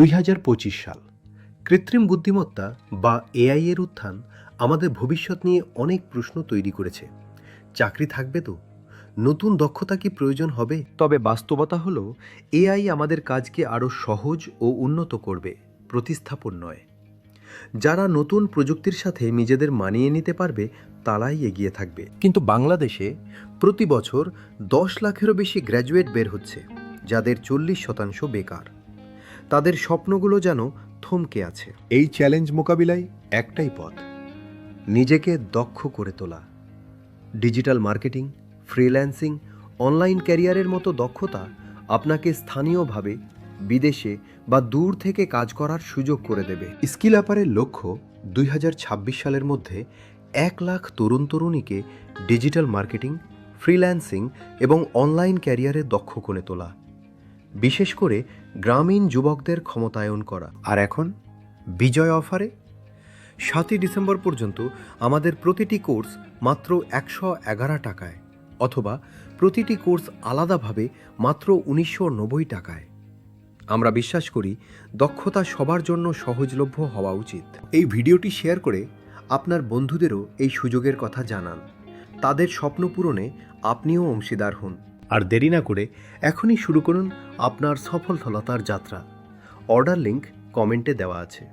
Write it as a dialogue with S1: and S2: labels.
S1: দুই হাজার পঁচিশ সাল। কৃত্রিম বুদ্ধিমত্তা বা এআই এর উত্থান আমাদের ভবিষ্যৎ নিয়ে অনেক প্রশ্ন তৈরি করেছে। চাকরি থাকবে তো? নতুন দক্ষতা কি প্রয়োজন হবে? তবে বাস্তবতা হলো এআই আমাদের কাজকে আরও সহজ ও উন্নত করবে, প্রতিস্থাপন নয়। যারা নতুন প্রযুক্তির সাথে নিজেদের মানিয়ে নিতে পারবে, তারাই এগিয়ে থাকবে। কিন্তু বাংলাদেশে প্রতি বছর দশ লাখেরও বেশি গ্র্যাজুয়েট বের হচ্ছে, যাদের চল্লিশ শতাংশ বেকার। তাদের স্বপ্নগুলো যেন থমকে আছে।
S2: এই চ্যালেঞ্জ মোকাবিলায় একটাই পথ
S1: নিজেকে দক্ষ করে তোলা। ডিজিটাল মার্কেটিং ফ্রিল্যান্সিং অনলাইন ক্যারিয়ারের মতো দক্ষতা আপনাকে স্থানীয়ভাবে বিদেশে বা দূর থেকে কাজ করার সুযোগ করে দেবে। স্কিল অ্যাপারের লক্ষ্য দুই হাজার ছাব্বিশ সালের মধ্যে এক লাখ তরুণ তরুণীকে ডিজিটাল মার্কেটিং ফ্রিল্যান্সিং এবং অনলাইন ক্যারিয়ারে দক্ষ করে তোলা। বিশেষ করে গ্রামীণ যুবকদের ক্ষমতায়ন করা। আর এখন বিজয় অফারে? সাতই ডিসেম্বর পর্যন্ত আমাদের প্রতিটি কোর্স মাত্র একশো এগারো টাকায়, অথবা প্রতিটি কোর্স আলাদাভাবে মাত্র উনিশশো নব্বই টাকায়। আমরা বিশ্বাস করি দক্ষতা সবার জন্য সহজলভ্য হওয়া উচিত। এই ভিডিওটি শেয়ার করে আপনার বন্ধুদেরও এই সুযোগের কথা জানান। তাদের স্বপ্ন পূরণে আপনিও অংশীদার হন। আর দেরি না করে এখনই শুরু করুন আপনার সফল সফলতার যাত্রা। অর্ডার লিংক কমেন্টে দেওয়া আছে।